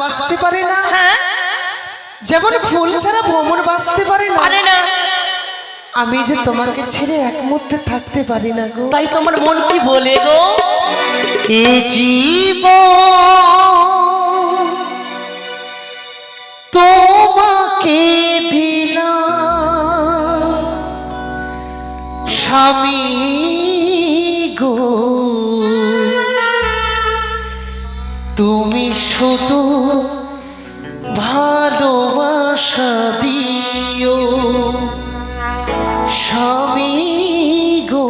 বাঁচতে পারে না। হ্যাঁ? যেমন ফুল ছাড়া ভ্রমণ বাঁচতে পারে না। পারে না। আমি যে তোমাকে ছেড়ে এক মুহূর্তে থাকতে পারি না গো। তাই তোমার মন কি বলে গো? এ জীব তোমাকে দিলাম। স্বামী গো তুমি শুধু ভালোবাসা দিও। স্বামী গো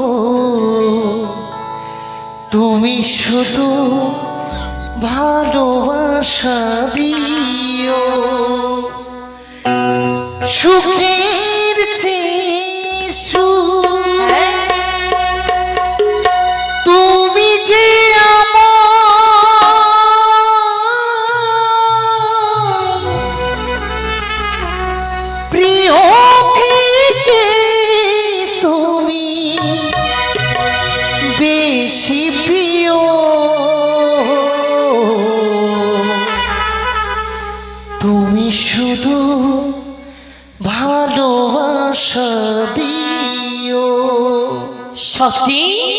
তুমি শুধু ভালোবাসা দিও। সুখের সত্যি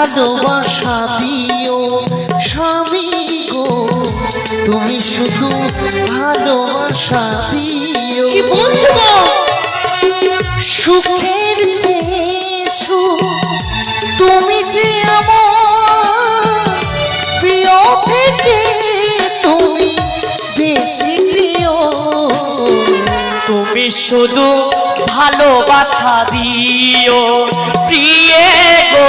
ভালোবাসা দিও স্বামী গো তুমি শুধু ভালোবাসা দিও। সুখের সুখ তুমি যে আমার প্রিয় থেকে তুমি বেশি প্রিয়। তুমি শুধু ভালোবাসা দিও প্রিয়ে গো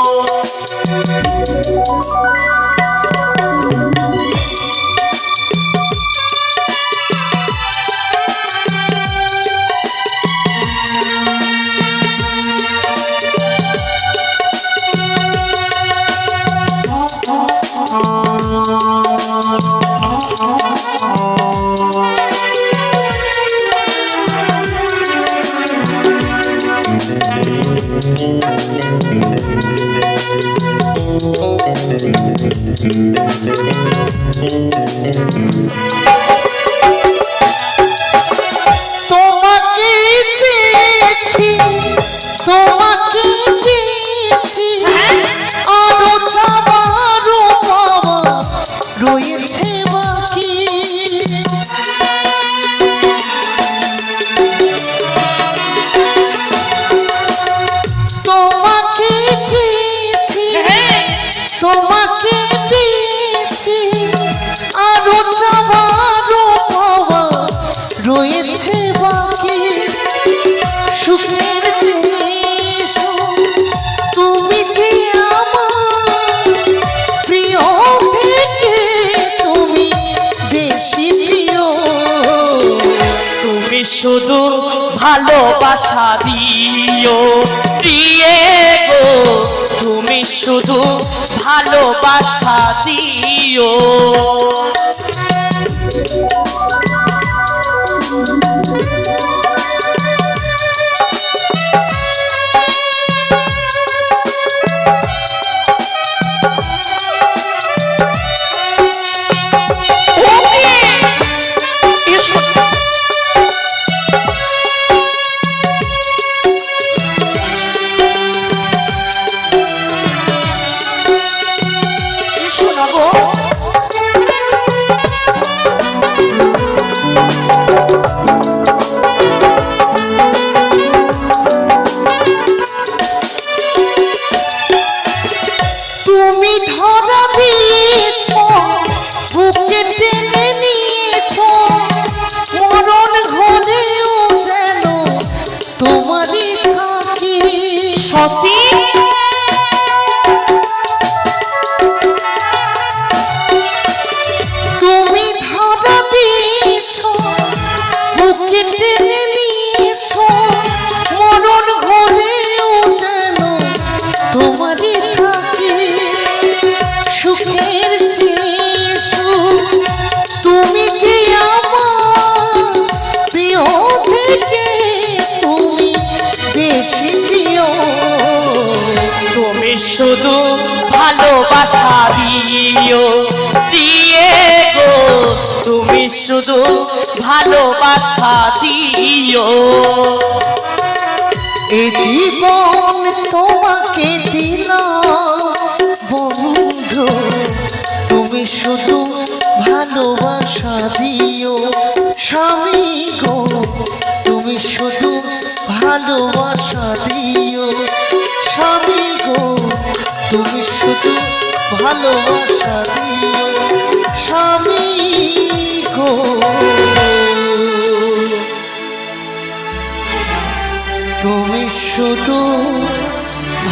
শুধু ভালোবাসা দিও। প্রিয়ে গো তুমি শুধু ভালোবাসা দিও। শুধু ভালোবাসা দিও। দিয়ে গো, তুমি শুধু ভালোবাসা দিও। এ জীবন তোমাকে দিলাম। বন্ধু, তুমি শুধু ভালোবাসা দিও। ভালোবাসা দিও স্বামী গো। তুমি শুধু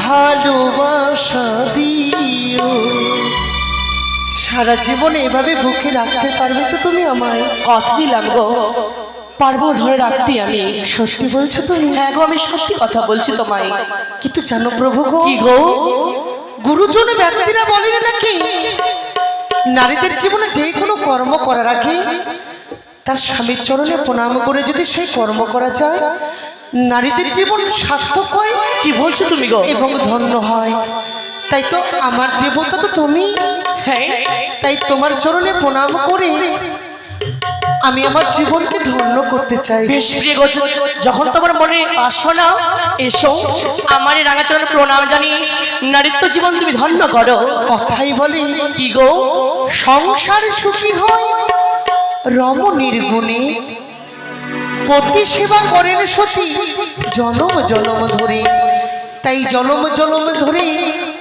ভালোবাসা দিও। সারা জীবন এভাবে বুকে রাখতে পারবে তো তুমি আমায়? কথা দিলাম গো। পারব ধরে রাখতে আমি। সত্যি বলছো তুমি? হ্যাঁ গো আমি সত্যি কথা বলছি তোমায়। কিন্তু জানো প্রভু গো কি গো? গুরুজন ব্যক্তিরা বলেন নাকি নারীদের জীবনে যে কোনো কর্ম করার আগে তার স্বামীর চরণে প্রণাম করে যদি সেই কর্ম করা যায় নারীদের জীবন সার্থক হয় কি বলছো তুমি গো? এবং ধন্য হয়। তাই তো আমার দেবতা তো তুমি। হ্যাঁ। তাই তোমার চরণে প্রণাম করে আমি আমার জীবনকে ধন্য করতে চাই। বেশ প্রিয় গো যখন তোমার মনে বাসনা এসো আমার এই রাঙাচরণ প্রণাম জানি নারীত্ব জীবন তুমি ধন্য করো। কথাই বলে কি গো? সংসার সুখী হয় রমণীর গুণে পতি সেবা করেন সতী জনম জনম ধরে। তাই জনম জনম ধরে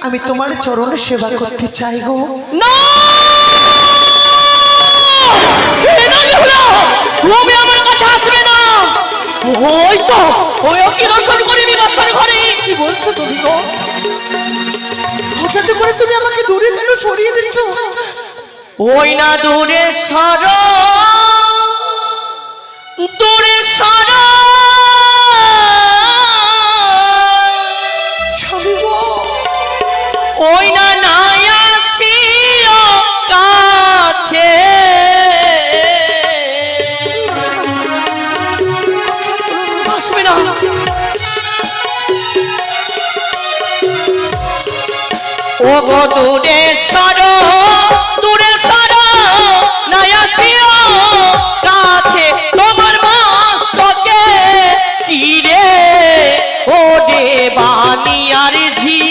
আমি তোমার চরণ সেবা করতে চাই গো। না! তুমি আমার কাছে আসবে না। ওই তো ওই কি দর্শন করে নিদর্শন করে কি বলছো তুমি গো হঠাৎ করে তুমি আমাকে দূরে কেন সরিয়ে দিচ্ছ? ওই না দূরে সর। দূরে সর। ওই না আসিও কাছে ও গো দূরে সর দূরে সর, নাই আসিও কাছে তোমার মস্তকে। চিরে ও দেবানিয়ার ঝি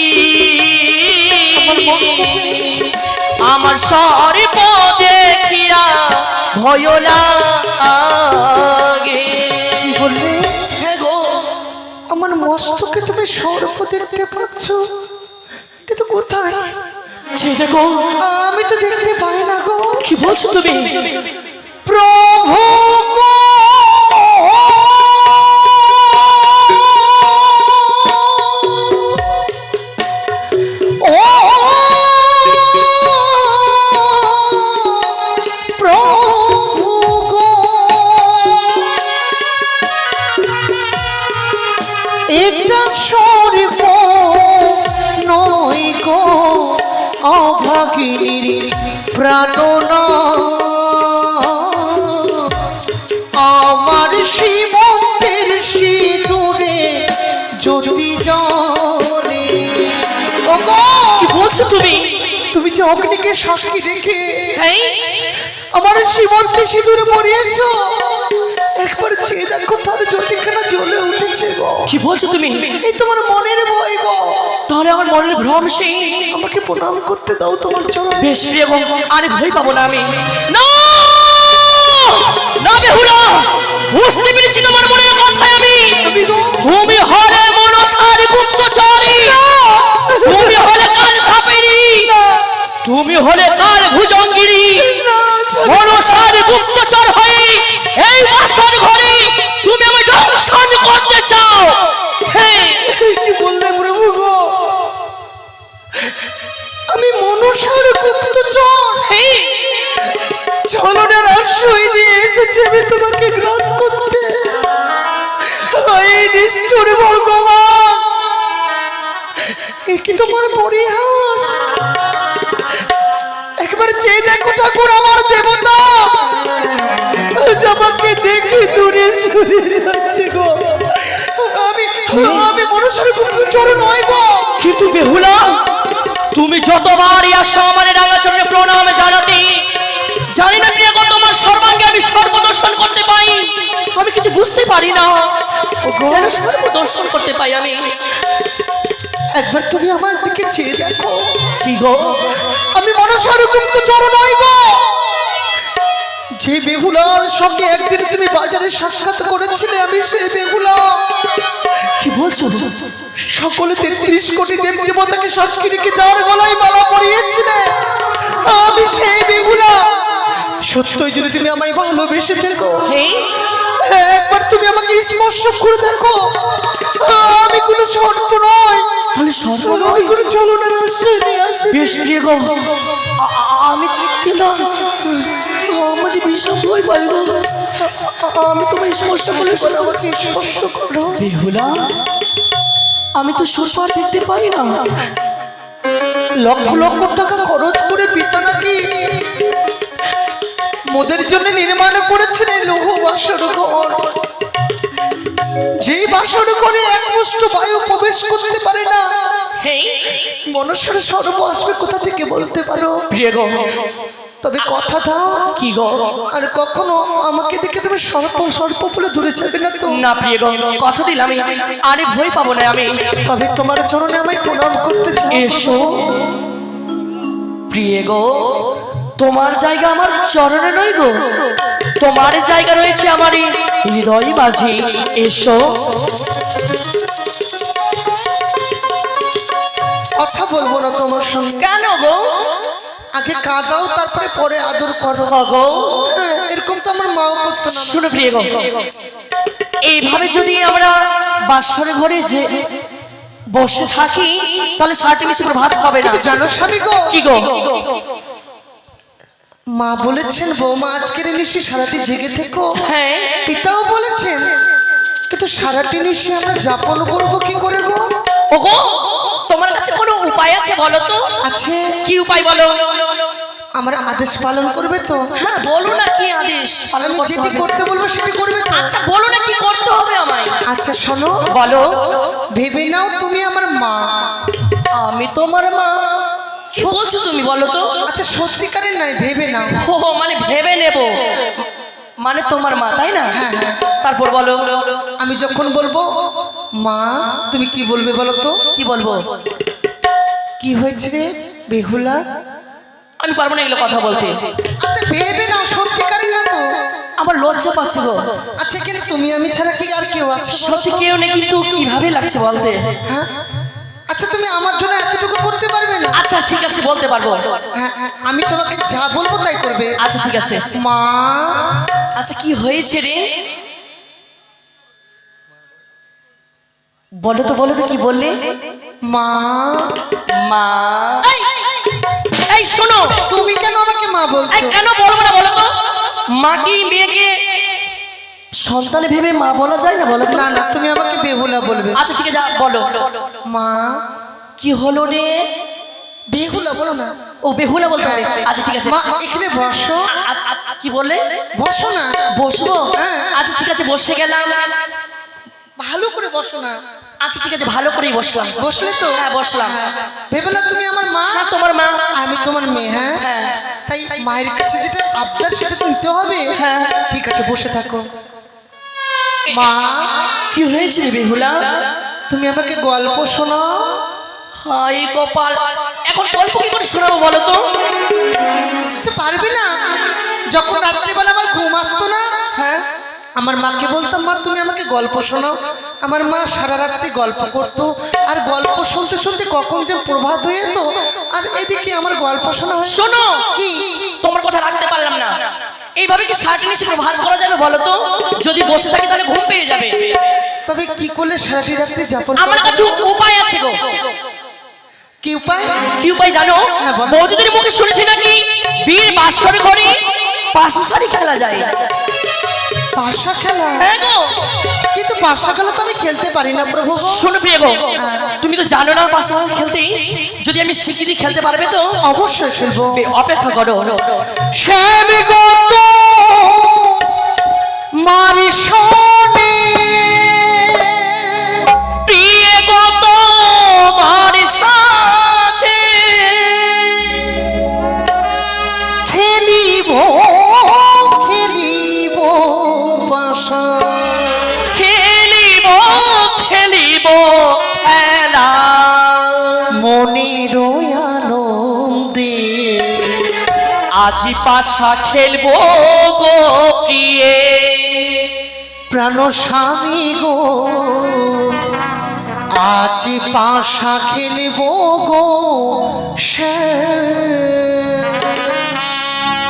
আমার সর্ব দেখিয়া ভয় লাগে। কি বললে? হ্যাঁ আমার মস্তকে তুমি দেখতে পাচ্ছ। কোথায়? সে দেখো। আমি তো দেখতে পাই না গো। কি বলছো তুমি? প্রভু যে সাক্ষী রেখে আমার সীমন্তে সিঁদুরে মরিয়েছ একবার চেয়ে দেখো তার জ্যোতিখানা জ্বলে উঠেছে গো। কি বলছো তুমি? এই তোমার মনের ভয় গো। তাহলে আমার মনের ভ্রম সেই। আমাকে প্রণাম করতে দাও তোমার চরণ। বেশ প্রিয় গো, আরে ভয় পাবো না আমি। না! না বেহুলা! বুঝতে পেরেছি তোমার মনের কথায় আমি। তুমি হলে মনসার গুপ্তচারী। তুমি তুমি হলে কাল ভুজঙ্গিরি মনসার গুপ্তচর হয়ে এই বাসর ঘরে আমি নয় গো। কিন্তু বেহুলা তুমি যতবারই আসো আমার রাঙা চরণে প্রণাম জানাতে জানি না প্রিয় গো, তোমার সর্বাঙ্গে আমি সর্বদর্শন করতে পাই। আমি কিছু বুঝতে পারি না। সর্বদর্শন করতে পাই আমি? একবার তুমি আমার দিকে চেয়ে দেখো। কি গো? আমি মনসার গুপ্ত চরণ নই গো। যে বেহুলার সঙ্গে একদিন তুমি বাজারে সাক্ষাৎ করেছিলে আমি সেই বেহুলা। কি বলছো? সকলে তেত্রিশ কোটি দেব দেবতাকে সংস্কৃতিকে যাওয়ার গলায় মালা পরিয়েছিলে আমি সেই বেহুলা সত্যই যদি তুমি আমায় ভালোবেসে থেকো একবার তুমি আমাকে স্পর্শ করে দেখো। আমি কোনো শর্ত নয় তাহলে সর্ব আমি কোনো চলনের আশ্রয় নিয়ে আসি। বেশ প্রিয় গো? আমি ঠিক না? আমার যে বিশ্বাস হয়ে পারে গো আ- আ- আমি তোমার স্পর্শ করে আমাকে স্পর্শ করো। বেহুলা আমি তো সুস্বার দেখতে পারি না। লক্ষ লক্ষ টাকা খরচ করে পিতা নাকি মোদের জন্য নির্মাণ করেছিলেন লৌহ বাসর ঘর। যেই বাসর ঘরে এক মুষ্ট বায়ু প্রবেশ করতে পারে না মনসার সর্ব আসবে কোথা থেকে বলতে পারো? প্রিয় গো। তবে কথা দাও। কি গো? আর কখনো আমাকে দেখে তুমি সর্প সর্প বলে দূরে যাবে না তো? না প্রিয় গো কথা দিলাম আমি। আরে ভয় পাবো না আমি। তবে তোমার চরণে আমায় প্রণাম করতে চাই এসো। প্রিয় গো। তোমার জায়গা আমার চরণে নয় গো। তোমার জায়গা রয়েছে আমার এই হৃদয় মাঝে। এসো। কথা বলব না তোমার সঙ্গে। কেন গো? আগে কাঁদাও তারপরে পরে আদর করো। গো। হ্যাঁ, এরকম তো আমার মাও করতো না। শুনো প্রিয় গো। এইভাবে যদি আমরা বাসর ঘরে যে বসে থাকি তাহলে সারাটি বেশি প্রভাত হবে না। জানো স্বামী গো কি গো? মা বলেছেন বৌমা আজকের নিশি সারাটি জেগে থেকো। হ্যাঁ। পিতাও বলেছেন কিন্তু সারাটি নিশি আমরা যাপন করব কি করে গো? ওগো তোমার কাছে কোনো উপায় আছে বলো তো? আছে। কি উপায় বলো? আমার আদেশ পালন করবে তো। হ্যাঁ বলো না কি আদেশ পালন যেটি করতে বলব সেটি করবে আচ্ছা বলো না কি করতে হবে আমায়। আচ্ছা শোনো। বলো। ভেবে নাও তুমি আমার মা। আমি তোমার মা। কি বলছো তুমি বলো তো? আচ্ছা সত্যিকারের নাই ভেবে নাও। ও মানে ভেবে নেব। মানে তোমার মা তাই না? হ্যাঁ, হ্যাঁ। তারপর বলো। আমি যখন বলব মা তুমি কি বলবে বলো তো? কি বলব? কি হয়েছে রে বেহুলা? আমি পারব না এগুলো কথা বলতে। আচ্ছা ভেবে নাও সত্যিকারের না তো। আমার লজ্জা পাচ্ছে গো। আচ্ছা কিন্তু তুমি আমি ছাড়া কি আর কেউ আছে? সত্যি কেউ নেই কিন্তু কীভাবে লাগছে বলতে? হ্যাঁ? আচ্ছা তুমি আমার জন্য এতটুকু করতে পারবে না? আচ্ছা ঠিক আছে বলতে পারব। হ্যাঁ হ্যাঁ আমি তোমাকে যা বলব তাই করবে। আচ্ছা ঠিক আছে। মা। আচ্ছা কি হয়েছে রে? বলো তো বলো তো কি বললে? মা। মা। এই শোনো। তুমি কেন আমাকে মা বলছো? কেন বলব না বলো তো? মা কি মেয়েকে সন্তান ভেবে মা বলা যায় না বলো না না তুমি আমাকে বেহুলা বলবে। আচ্ছা ঠিক আছে যা, বলো মা কি হলো রে? বেহুলা বলো না। ও বেহুলা বলতে হবে। আচ্ছা ঠিক আছে। মা এখানে বসো। কি বললে? বসো না। বসবো? হ্যাঁ। আচ্ছা ঠিক আছে বসে গেলাম। ভালো করে বসো না। আচ্ছা ঠিক আছে ভালো করেই বসলাম। বসলে তো? হ্যাঁ বসলাম। ভেবে না তুমি আমার মা? হ্যাঁ তোমার মা। আমি তোমার মেয়ে হ্যাঁ? হ্যাঁ। তাই মায়ের কাছে যেটা আবদার সেটা তো নিতে হবে? হ্যাঁ। ঠিক আছে বসে থাকো। মা কি হয়েছে রে বেহুলা? তুমি আমাকে গল্প শোনাও? হাই গোপাল এখন গল্প কি করে শোনাবো বলো তো? আচ্ছা পারবে না? যখন রাত্রিবেলা আমার ঘুম আসতো না হ্যাঁ? আমার মাকে বলতাম মা তুমি আমাকে গল্প শোনাও। আমার মা সারা রাত্রি গল্প করতো আর গল্প শুনতে শুনতে কখন যে প্রভাত হয়ে যেত আর এদিকে আমার গল্প শোনা শোনো! কি? তোমার কথা রাখতে পারলাম না। এইভাবে কি সারাটি নিশে প্রভাত করা যাবে বলো তো? যদি বসে থাকি তাহলে ঘুম পেয়ে যাবে। তবে কি করলে সারাটি রাত্রি যাপন আমার কাছে? উপায় আছে গো। কি উপায়? কি উপায় জানো? হ্যাঁ, বৌদিদের মুখে শুনেছি নাকি? বীর বাসর ঘরে পাশা শাড়ি খেলা যায়। পাশা খেলা? হ্যাঁ গো। কিন্তু পাশা খেলা তো আমি খেলতে পারি না প্রভু। শোনো প্রিয় গো হ্যাঁ। তুমি তো জানো না পাশা খেলতে? যদি আমি শিখিয়ে খেলতে পারবে তো? অবশ্যই খেলব। অপেক্ষা করো। শ্যামী পাশা খেলব গো প্রিয়ে। প্রাণ স্বামী গো আজ পাশা খেলব গো।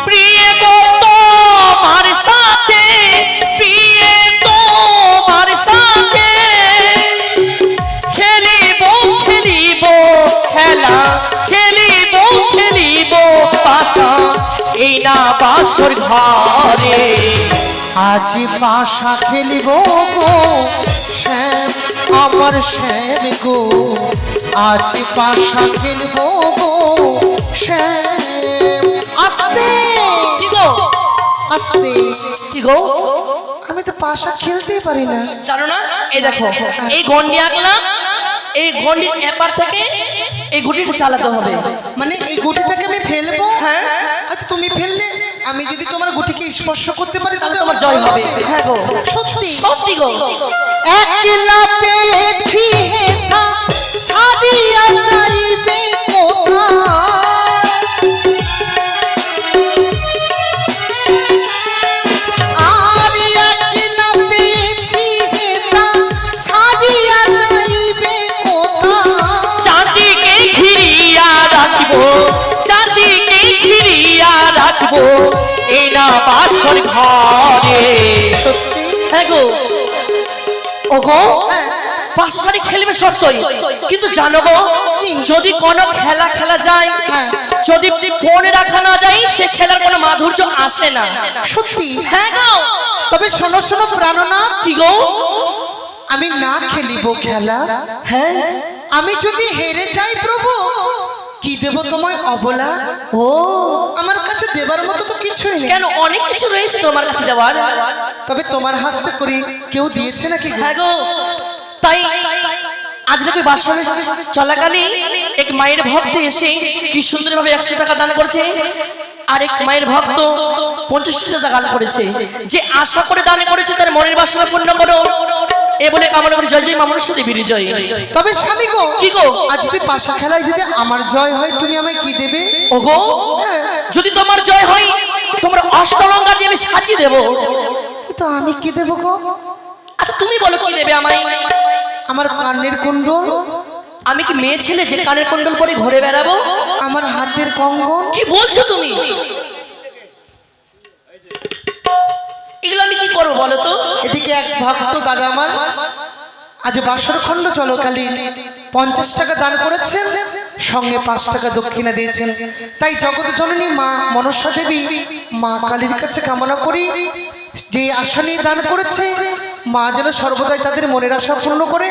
প্রিয়ে গো তোমার সাথে প্রিয়ে তোমার সাথে। খেলিব খেলিব খেলা খেলিব খেলিব পাশা এই না বাসর ঘরে। আজ পাশা খেলিব গো শ্যাম আমার শ্যাম গো। আজ পাশা খেলব গো শ্যাম আস্তে। কি গো? আস্তে। কি গো? আমি তো পাশা খেলতেই পারি না। জানো না? এই দেখো এই গন্ডি আঁকলাম এই গন্ডির এপার থেকে এই গুটিটা চালাতে হবে। মানে এই গুটিটাকে আমি ফেলব? হ্যাঁ। আচ্ছা তুমি ফেললে আমি যদি তোমার গুটিকে স্পর্শ করতে পারি তাহলে আমার তোমার জয় হবে। হ্যাঁ গো। সত্যি? সত্যি গো। একলা পেয়েছি হেথা ছাড়িয়া যাইবে এই না বাসর ঘরে। সত্যি? হ্যাঁ গো। শাড়ি খেলবে সত্যই। কিন্তু জানো গো যদি কোনো খেলা খেলা যায় হ্যাঁ। যদি ফোনে রাখা না যায় সে খেলার কোনো মাধুর্য আসে না। সত্যি? হ্যাঁ গো। তবে শোনো শোনো প্রাণনাথ। কি গো? আমি না খেলিব খেলা। হ্যাঁ। আমি যদি হেরে যাই প্রভু দেব তোমায় অবলা? ও। আমার কাছে দেবার মতো তো কিছুই নেই। কেন? অনেক কিছু রয়েছে তোমার কাছে দেওয়ার। তবে তোমার হাসতে করি কেউ দিয়েছে নাকি গো? হ্যাঁ গো। তাই আজ দেখো বাসরে চলাকালে এক মায়ের ভক্ত এসে কি সুন্দরভাবে একশো টাকা দান করেছে। আর এক মায়ের ভক্ত পঞ্চাশ টাকা দান করেছে। যে আশা করে দান করেছে তার মনের বাসনা পূর্ণ করো। এ বলে কামনা করে জয় জয় মামুর সাথে বীর জয়। তবে স্বামী গো কি গো? আজ যদি পাশা খেলায় যদি আমার জয় হয় তুমি আমায় কি দেবে? ওগো যদি তোমার জয় হয় তোমার অষ্টলঙ্কার দিয়ে আমি সাজিয়ে দেবো। তো আমি কি দেব গো? আচ্ছা তুমি বলো কি দেবে আমায়? আমার কানের কুণ্ডল? আমি কি মেয়ে ছেলে যে কানের কুণ্ডল পরে ঘুরে বেড়াবো? আমার হাতের কঙ্গন? কি বলছো তুমি? এগুলো আমি কি করব বলো তো? এদিকে এক ভক্ত দাদা আমার, আজ বাসর খন্ড চলকালীন পঞ্চাশ টাকা দান করেছেন, সঙ্গে পাঁচ টাকা দক্ষিণা দিয়েছেন। তাই জগৎ জননী মা মনসা দেবী, মা কালীর কাছে কামনা করি, যে আশা নিয়ে দান করেছে, মা যেন সর্বদাই তাদের মনের আশা পূর্ণ করে।